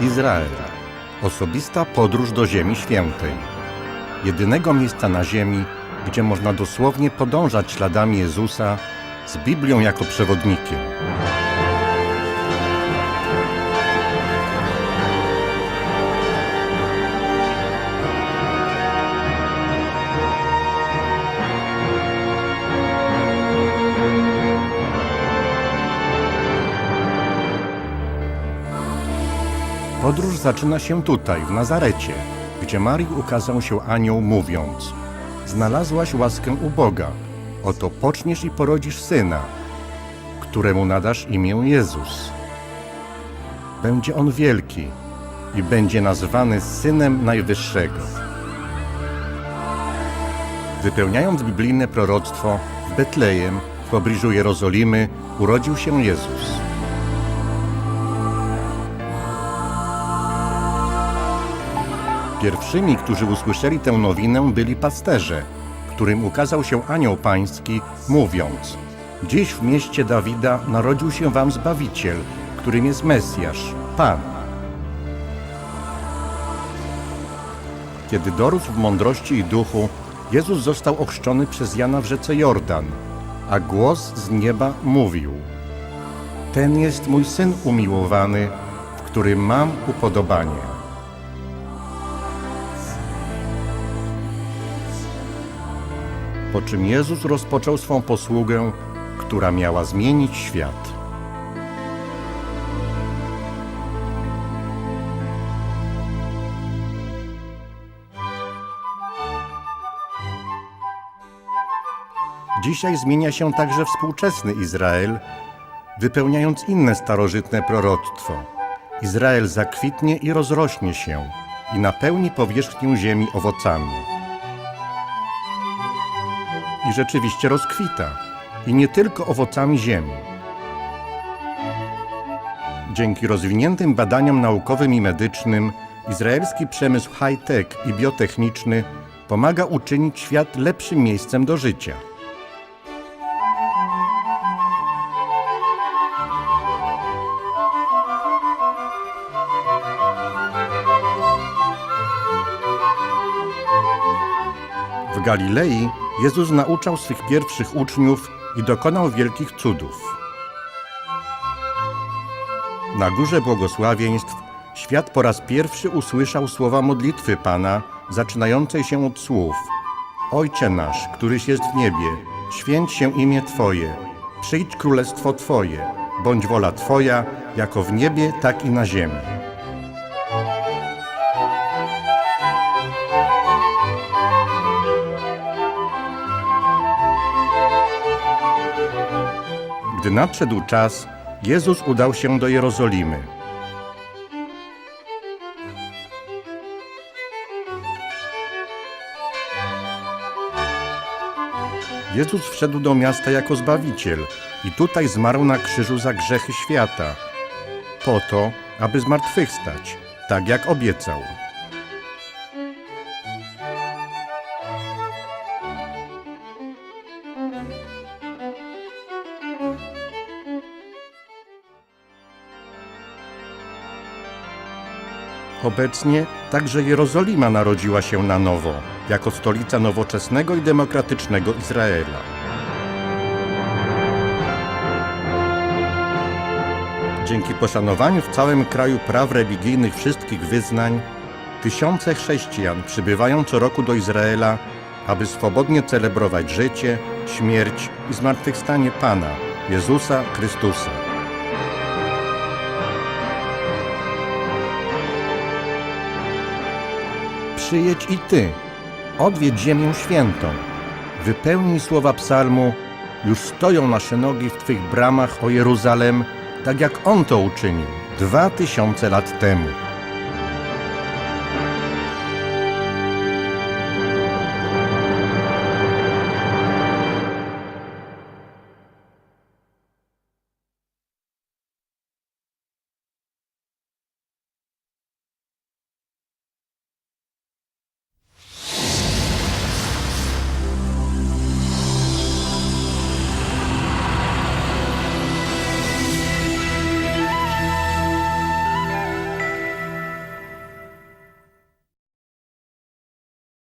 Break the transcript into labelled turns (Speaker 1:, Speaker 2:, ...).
Speaker 1: Izrael. Osobista podróż do Ziemi Świętej. Jedynego miejsca na Ziemi, gdzie można dosłownie podążać śladami Jezusa z Biblią jako przewodnikiem. Podróż zaczyna się tutaj, w Nazarecie, gdzie Marii ukazał się anioł mówiąc Znalazłaś łaskę u Boga, oto poczniesz i porodzisz syna, któremu nadasz imię Jezus. Będzie on wielki i będzie nazwany Synem Najwyższego. Wypełniając biblijne proroctwo, w Betlejem, w pobliżu Jerozolimy, urodził się Jezus. Pierwszymi, którzy usłyszeli tę nowinę, byli pasterze, którym ukazał się anioł pański, mówiąc: Dziś w mieście Dawida narodził się wam zbawiciel, którym jest Mesjasz, Pan. Kiedy dorósł w mądrości i duchu, Jezus został ochrzczony przez Jana w rzece Jordan, a głos z nieba mówił: Ten jest mój syn umiłowany, w którym mam upodobanie. Po czym Jezus rozpoczął swą posługę, która miała zmienić świat. Dzisiaj zmienia się także współczesny Izrael, wypełniając inne starożytne proroctwo. Izrael zakwitnie i rozrośnie się i napełni powierzchnię ziemi owocami i rzeczywiście rozkwita. I nie tylko owocami ziemi. Dzięki rozwiniętym badaniom naukowym i medycznym, izraelski przemysł high-tech i biotechniczny pomaga uczynić świat lepszym miejscem do życia. W Galilei Jezus nauczał swych pierwszych uczniów i dokonał wielkich cudów. Na górze błogosławieństw świat po raz pierwszy usłyszał słowa modlitwy Pana, zaczynającej się od słów: Ojcze nasz, któryś jest w niebie, święć się imię Twoje, przyjdź królestwo Twoje, bądź wola Twoja, jako w niebie, tak i na ziemi. Gdy nadszedł czas, Jezus udał się do Jerozolimy. Jezus wszedł do miasta jako zbawiciel i tutaj zmarł na krzyżu za grzechy świata, po to, aby zmartwychwstać, tak jak obiecał. Obecnie także Jerozolima narodziła się na nowo, jako stolica nowoczesnego i demokratycznego Izraela. Dzięki poszanowaniu w całym kraju praw religijnych wszystkich wyznań, tysiące chrześcijan przybywają co roku do Izraela, aby swobodnie celebrować życie, śmierć i zmartwychwstanie Pana, Jezusa Chrystusa. Przyjedź i Ty, odwiedź ziemię świętą, wypełnij słowa psalmu, już stoją nasze nogi w Twych bramach, o Jeruzalem, tak jak On to uczynił dwa tysiące lat temu.